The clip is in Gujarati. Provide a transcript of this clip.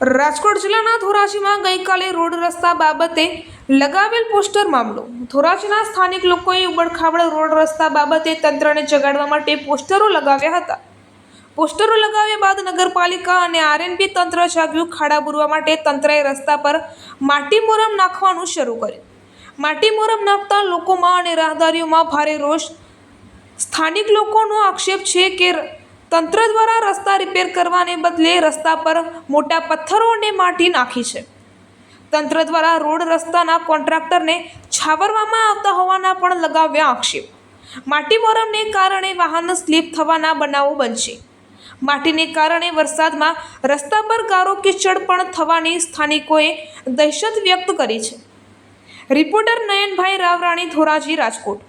રાજકોટ જિલ્લાના ધોરાજીમાં ગઈકાલે રોડ રસ્તા બાબતે લગાવેલ પોસ્ટર મામલો. ધોરાજીના સ્થાનિક લોકોએ ઉબડખાબડ રોડ રસ્તા બાબતે તંત્રને જગાડવા માટે પોસ્ટરો લગાવ્યા હતા. પોસ્ટરો લગાવ્યા બાદ નગરપાલિકા અને આરએનબી તંત્ર જાગ્યું, ખાડા પૂરવા માટે તંત્રએ રસ્તા પર માટી મોરમ નાખવાનું શરૂ કર્યું. માટી મોરમ નાખતા લોકોમાં અને રાહદારીઓમાં ભારે રોષ. સ્થાનિક લોકોનો આક્ષેપ છે કે તંત્ર દ્વારા રસ્તા રિપેર કરવાને બદલે રસ્તા પર મોટા પથ્થરો અને માટી નાખી છે. તંત્ર દ્વારા રોડ રસ્તાના કોન્ટ્રાક્ટરને છાવરવામાં આવતા હોવાના પણ લગાવ્યા આક્ષેપ. માટી મોરમને કારણે વાહન સ્લીપ થવાના બનાવો બનશે. માટીને કારણે વરસાદમાં રસ્તા પર ગારો કિચડ પણ થવાની સ્થાનિકોએ દહેશત વ્યક્ત કરી છે. રિપોર્ટર નયનભાઈ રાવરાણી, ધોરાજી રાજકોટ.